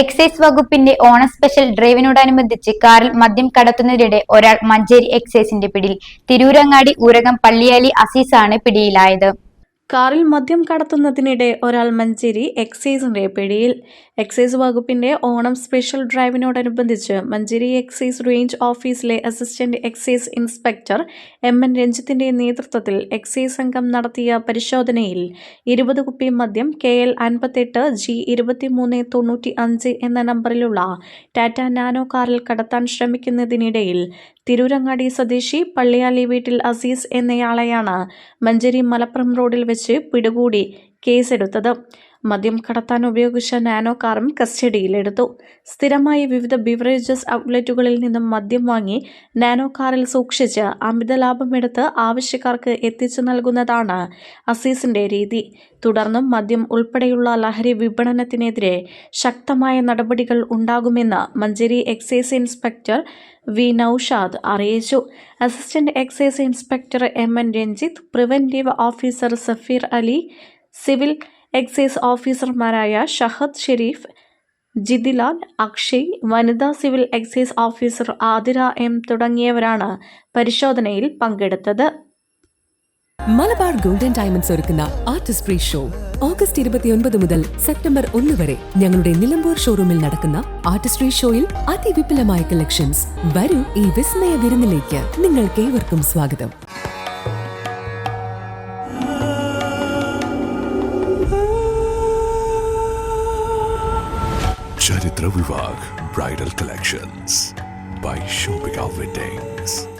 Excise വകുപ്പിന്റെ ഓണ special ഡ്രൈവിനോടനുബന്ധിച്ച് കാറിൽ മദ്യം കടത്തുന്നതിനിടെ ഒരാൾ മഞ്ചേരി എക്സൈസിന്റെ പിടിയിൽ. തിരൂരങ്ങാടി ഊരകം പള്ളിയാലി അസീസാണ് പിടിയിലായത്. കാറിൽ മദ്യം കടത്തുന്നതിനിടെ ഒരാൾ മഞ്ചേരി എക്സൈസിന്റെ പിടിയിൽ. എക്സൈസ് വകുപ്പിന്റെ ഓണം സ്പെഷ്യൽ ഡ്രൈവിനോടനുബന്ധിച്ച് മഞ്ചേരി എക്സൈസ് റേഞ്ച് ഓഫീസിലെ assistant excise inspector M. N. രഞ്ജിത്തിന്റെ നേതൃത്വത്തിൽ എക്സൈസ് സംഘം നടത്തിയ പരിശോധനയിൽ ഇരുപത് കുപ്പി മദ്യം കെ. എൽ. അൻപത്തെട്ട് ജി. ഇരുപത്തിമൂന്ന് തൊണ്ണൂറ്റി അഞ്ച് എന്ന നമ്പറിലുള്ള ടാറ്റ നാനോ കാറിൽ കടത്താൻ ശ്രമിക്കുന്നതിനിടയിൽ തിരൂരങ്ങാടി സ്വദേശി പള്ളിയാലി വീട്ടിൽ അസീസ് എന്നയാളെയാണ് മഞ്ചേരി മലപ്പുറം റോഡിൽ വെച്ച് പിടികൂടി കേസെടുത്തത്. മദ്യം കടത്താൻ ഉപയോഗിച്ച നാനോ കാറും കസ്റ്റഡിയിലെടുത്തു. സ്ഥിരമായി വിവിധ ബിവറേജസ് ഔട്ട്ലെറ്റുകളിൽ നിന്നും മദ്യം വാങ്ങി നാനോ കാറിൽ സൂക്ഷിച്ച് അമിത ലാഭമെടുത്ത് ആവശ്യക്കാർക്ക് എത്തിച്ചു നൽകുന്നതാണ് അസീസിന്റെ രീതി. തുടർന്നും മദ്യം ഉൾപ്പെടെയുള്ള ലഹരി വിപണനത്തിനെതിരെ ശക്തമായ നടപടികൾ ഉണ്ടാകുമെന്ന് Manjeri excise inspector V. Naushad അറിയിച്ചു. Assistant excise inspector M. N. Ranjith preventive officer Safeer Ali civil excise ഓഫീസർമാരായ ഷഹദ് ഷെരീഫ് ജിതിലാൽ അക്ഷയ് വനിതാ civil excise officer Athira M തുടങ്ങിയവരാണ് പരിശോധനയിൽ പങ്കെടുത്തത്. മലബാർ ഗോൾഡൻ ഡയമണ്ട്സ് ഒരുക്കുന്ന ആർട്ടിസ്റ്റ് ഫ്രീ ഷോ ഓഗസ്റ്റ് ഇരുപത്തിയൊൻപത് മുതൽ സെപ്റ്റംബർ ഒന്ന് വരെ ഞങ്ങളുടെ നിലമ്പൂർ ഷോറൂമിൽ നടക്കുന്ന ആർട്ടിസ്റ്റ് പ്രീ ഷോയിൽ അതിവിപുലമായ കളക്ഷൻസ്. വരൂ ഈ വിസ്മയ വിരുന്നിലേക്ക്. നിങ്ങൾക്ക് ഏവർക്കും സ്വാഗതം. Vivag Bridal Collections by Shobika Weddings.